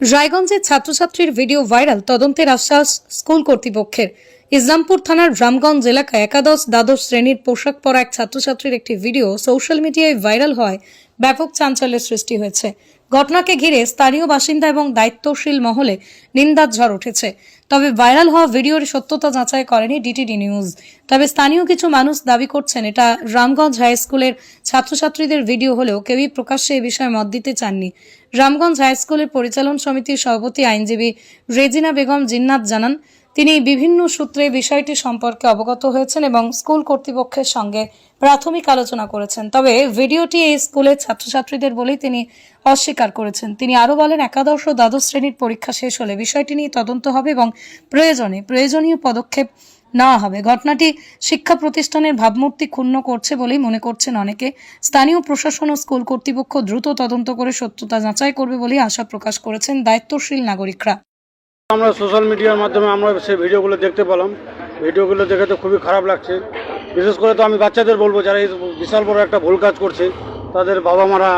রায়গঞ্জের ছাত্রছাত্রীর video viral, তদন্তের আশ্বাস স্কুল কর্তৃপক্ষের। ইসলামপুর থানার রামগঞ্জ এলাকায় একাদশ দ্বাদশ শ্রেণির পোশাক পরা এক ছাত্রছাত্রীর একটি ভিডিও সোশ্যাল মিডিয়ায় ভাইরাল হয় ব্যাপক চাঞ্চল্যের সৃষ্টি হয়েছে। ঘটনাকে ঘিরে স্থানীয় বাসিন্দা এবং দায়িত্বশীল মহলে নিন্দার ঝড় উঠেছে। তবে ভাইরাল হওয়া ভিডিওর সত্যতা যাচাই করেনি ডিটিডি নিউজ। তবে স্থানীয় কিছু মানুষ দাবি করছেন, এটা রামগঞ্জ হাই স্কুলের ছাত্রছাত্রীদের ভিডিও হলেও কেউই প্রকাশ্যে এ বিষয়ে মত দিতে চাননি। রামগঞ্জ হাই স্কুলের পরিচালন সমিতির সভাপতি আইনজীবী রেজিনা বেগম জিন্নাত জানান তিনি বিভিন্ন সূত্রে বিষয়টি সম্পর্কে অবগত হয়েছেন এবং স্কুল কর্তৃপক্ষের সঙ্গে প্রাথমিক আলোচনা করেছেন। তবে ভিডিওটি এই স্কুলের ছাত্রছাত্রীদের বলেই তিনি অস্বীকার করেছেন। তিনি আরও বলেন, একাদশ ও দ্বাদশ শ্রেণির পরীক্ষা শেষ হলে বিষয়টি নিয়ে তদন্ত হবে এবং প্রয়োজনে প্রয়োজনীয় পদক্ষেপ নেওয়া হবে। ঘটনাটি শিক্ষা প্রতিষ্ঠানের ভাবমূর্তি ক্ষুণ্ণ করছে বলেই মনে করছেন অনেকে। স্থানীয় প্রশাসন ও স্কুল কর্তৃপক্ষ দ্রুত তদন্ত করে সত্যতা যাচাই করবে বলেই আশা প্রকাশ করেছেন দায়িত্বশীল নাগরিকরা। আমরা সোশ্যাল মিডিয়ার মাধ্যমে আমরা সেই ভিডিওগুলো দেখতে পেলাম। ভিডিওগুলো দেখে তো খুবই খারাপ লাগছে। বিশেষ করে তো আমি বাচ্চাদের বলব, যারা এই বিশাল বড় একটা ভুল কাজ করছে, তাদের বাবা মারা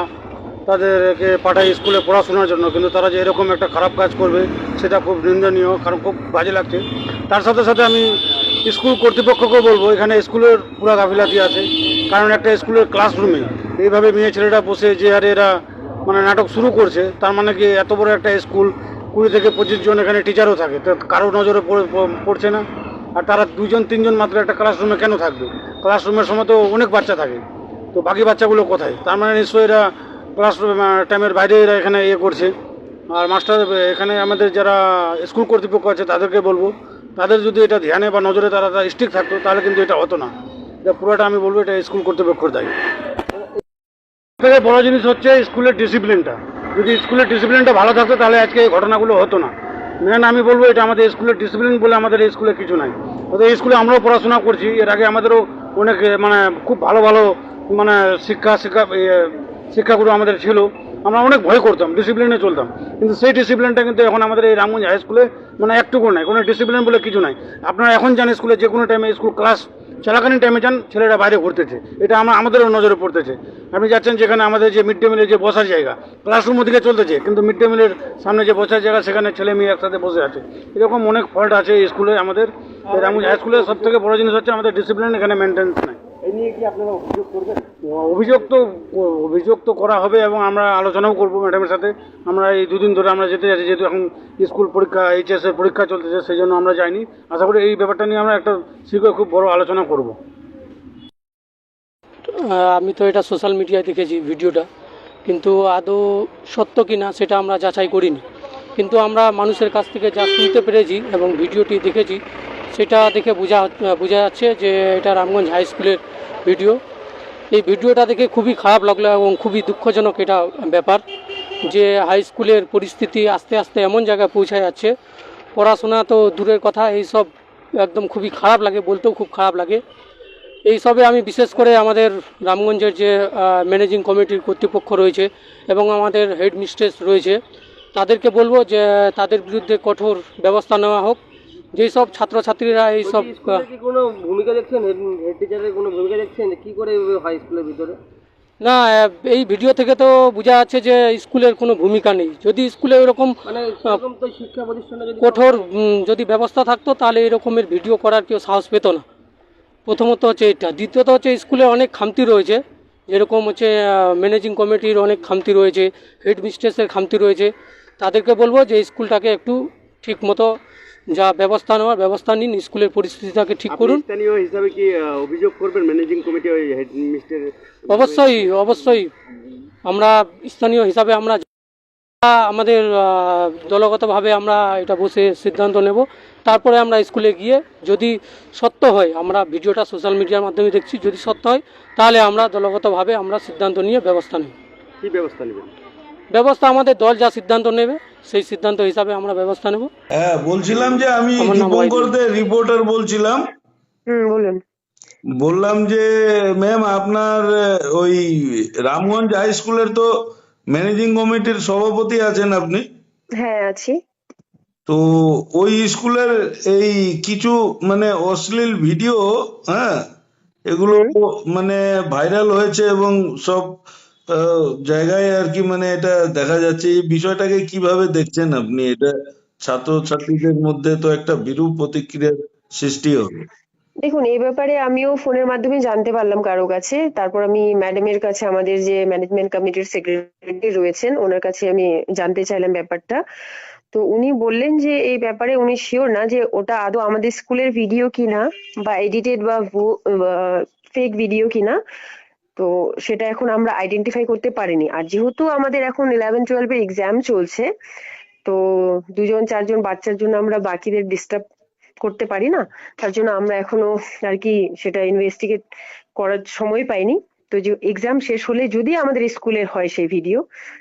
তাদেরকে পাঠায় স্কুলে পড়াশোনার জন্য, কিন্তু তারা যে এরকম একটা খারাপ কাজ করবে, সেটা খুব নিন্দনীয়, কারণ খুব বাজে লাগছে। তার সাথে সাথে আমি স্কুল কর্তৃপক্ষকেও বলব, এখানে স্কুলের পুরা গাফিলাতি আছে। কারণ একটা স্কুলের ক্লাসরুমে এইভাবে মেয়ে ছেলেরা বসে যে আরে এরা মানে নাটক শুরু করছে, তার মানে কি এত বড় একটা স্কুল কুড়ি থেকে পঁচিশ জন এখানে টিচারও থাকে। তো কারও নজরে পড়ে- পড়ছে না। আর তারা দুজন তিনজন মাত্র একটা ক্লাসরুমে কেন থাকবে? ক্লাসরুমের সময় তো অনেক বাচ্চা থাকে। তো বাকি বাচ্চাগুলো কোথায়? তার মানে নিশ্চয়ই এরা ক্লাসরুম টাইমের বাইরে এরা এখানে ইয়ে করছে। আর মাস্টার এখানে আমাদের যারা স্কুল কর্তৃপক্ষ আছে, তাদেরকে বলব, তাদের যদি এটা ধ্যানে বা নজরে তারা তারা স্ট্রিক থাকতো, তাহলে কিন্তু এটা হতো না। এটা পুরোটা আমি বলব, এটা স্কুল কর্তৃপক্ষের দায়ী বড় জিনিস হচ্ছে স্কুলের ডিসিপ্লিনটা যদি স্কুলের ডিসিপ্লিনটা ভালো থাকতো, তাহলে আজকে এই ঘটনাগুলো হতো না। মেন আমি বলব, এটা আমাদের স্কুলের ডিসিপ্লিন বলে আমাদের এই স্কুলে কিছু নাই। ওদের এই স্কুলে আমরাও পড়াশোনা করছি, এর আগে আমাদেরও অনেক মানে খুব ভালো ভালো মানে শিক্ষা শিক্ষা শিক্ষাগুরু আমাদের ছিল। আমরা অনেক ভয় করতাম ডিসিপ্লিনে চলতাম। কিন্তু সেই ডিসিপ্লিনটা কিন্তু এখন আমাদের এই রামগঞ্জ হাই স্কুলে মানে একটুকু নাই, কোনো ডিসিপ্লিন বলে কিছু নাই। আপনারা এখন জানেন স্কুলে যে কোনো টাইমে স্কুল ক্লাস চলাকালীন টাইমে যান, ছেলেরা বাইরে ঘুরতেছে। এটা আমরা আমাদেরও নজরে পড়তেছে। আপনি যাচ্ছেন যেখানে আমাদের যে মিড ডে মিলের যে বসার জায়গা ক্লাসরুম ওদিকে চলতেছে, কিন্তু মিড ডে মিলের সামনে যে বসার জায়গা, সেখানে ছেলে মেয়ে একসাথে বসে আছে। এরকম অনেক ফল্ট আছে স্কুলে আমাদের। হাই স্কুলের সব থেকে বড় জিনিস হচ্ছে আমাদের ডিসিপ্লিন এখানে মেনটেন্স নাই। এই নিয়ে কি আপনারা অভিযোগ করবেন? অভিযোগ তো অভিযোগ তো করা হবে এবং আমরা আলোচনাও করব ম্যাডামের সাথে। আমরা এই দুদিন ধরে আমরা যেতে যাচ্ছি, যেহেতু এখন স্কুল পরীক্ষা, এইচএস এর পরীক্ষা চলতেছে, সেই জন্য আমরা যাইনি। আশা করি এই ব্যাপারটা নিয়ে আমরা একটা শীঘ্রই খুব বড় আলোচনা করব। আমি তো এটা সোশ্যাল মিডিয়ায় দেখেছি ভিডিওটা কিন্তু আদৌ সত্য কি না সেটা আমরা যাচাই করিনি। কিন্তু আমরা মানুষের কাছ থেকে যা শুনতে পেরেছি এবং ভিডিওটি দেখেছি, সেটা দেখে বোঝা বোঝা যাচ্ছে যে এটা রামগঞ্জ হাই স্কুলের ভিডিও এই ভিডিওটা দেখে খুবই খারাপ লাগল এবং খুবই দুঃখজনক এটা ব্যাপার যে হাই স্কুলের পরিস্থিতি আস্তে আস্তে এমন জায়গায় পৌঁছে যাচ্ছে। পড়াশোনা তো দূরের কথা এইসব একদম খুবই খারাপ লাগে, বলতেও খুব খারাপ লাগে। এইসবে আমি বিশেষ করে আমাদের রামগঞ্জের যে ম্যানেজিং কমিটির কর্তৃপক্ষ রয়েছে এবং আমাদের হেড মিস্ট্রেস রয়েছে, তাদেরকে বলব যে, তাদের বিরুদ্ধে কঠোর ব্যবস্থা নেওয়া হোক। যেই সব ছাত্রছাত্রীরা স্কুলে কি কোনো ভূমিকা দেখছেন? হেড টিচারের কোনো ভূমিকা দেখছেন? কি করে হাই স্কুলের ভিতরে? না এই ভিডিও থেকে তো বোঝা যাচ্ছে যে স্কুলের কোনো ভূমিকা নেই। যদি স্কুলে এরকম মানে কঠোর যদি ব্যবস্থা থাকতো তাহলে এরকমের ভিডিও করার কেউ সাহস পেত না। প্রথমত হচ্ছে এটা। দ্বিতীয়ত হচ্ছে স্কুলে অনেক খামতি রয়েছে। যেরকম হচ্ছে ম্যানেজিং কমিটির অনেক খামতি রয়েছে হেড মিস্ট্রেসের খামতি রয়েছে। তাদেরকে বলব যে স্কুলটাকে একটু ঠিক মতো যা ব্যবস্থা নেওয়ার ব্যবস্থা নিন স্কুলের পরিস্থিতিটাকে ঠিক করুন। স্থানীয় হিসাবে কি অভিযোগ করবেন? ম্যানেজিং কমিটি ওই হেড মিস্টার অবশ্যই অবশ্যই। আমরা স্থানীয় হিসাবে আমরা আমাদের দলগতভাবে আমরা এটা বসে সিদ্ধান্ত নেব। তারপরে আমরা স্কুলে গিয়ে যদি সত্য হয় আমরা ভিডিওটা সোশ্যাল মিডিয়ার মাধ্যমে দেখছি যদি সত্য হয় তাহলে আমরা দলগতভাবে আমরা সিদ্ধান্ত নিয়ে ব্যবস্থা নেব। কি ব্যবস্থা নেবেন? ব্যবস্থা আমাদের দল যা সিদ্ধান্ত নেবে সেই সিদ্ধান্ত হিসাবে আমরা ব্যবস্থা নেব। হ্যাঁ বলছিলাম যে আমি দীপঙ্কর দে রিপোর্টার বলছিলাম। হুম বলুন। বললাম যে ম্যাম আপনার ওই রামগঞ্জ হাই স্কুলের তো ম্যানেজিং কমিটির সভাপতি আছেন আপনি। হ্যাঁ আছি। তো ওই স্কুলের এই কিছু মানে অশ্লীল ভিডিও হ্যাঁ এগুলো মানে ভাইরাল হয়েছে এবং সব আহ, জায়গায় আর কি মানে এটা দেখা যাচ্ছে, এই বিষয়টাকে কীভাবে দেখছেন আপনি? এটা ছাত্রছাত্রীদের মধ্যে তো একটা বিরূপ প্রতিক্রিয়ার সৃষ্টি হবে। দেখুন, এই ব্যাপারে আমিও ফোনের মাধ্যমে জানতে পারলাম কারও কাছে। তারপর আমি ম্যাডামের কাছে, আমাদের যে ম্যানেজমেন্ট কমিটির সেক্রেটারি রয়েছেন, ওনার কাছে আমি জানতে চাইলাম ব্যাপারটা। তো উনি বললেন যে, এই ব্যাপারে উনি শিওর না যে ওটা আদৌ আমাদের স্কুলের ভিডিও কিনা, বা এডিটেড বা ফেক ভিডিও কিনা। তো সেটা এখন আমরা আইডেন্টিফাই করতে পারিনি। আর যেহেতু আমাদের এখন ইলেভেন টুয়েলভের এক্সাম চলছে, তো দুজন, চারজন বাচ্চার জন্য আমরা বাকিদের ডিস্টার্ব করতে পারি না। তার জন্য আমরা এখনও আর কি সেটা ইনভেস্টিগেট করার সময় পাইনি। তো যে এক্সাম শেষ হলে যদি আমাদের স্কুলের হয় সেই ভিডিও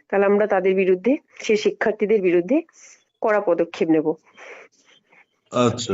তাহলে আমরা তাদের বিরুদ্ধে, সেই শিক্ষার্থীদের বিরুদ্ধে কড়া পদক্ষেপ নেব। আচ্ছা।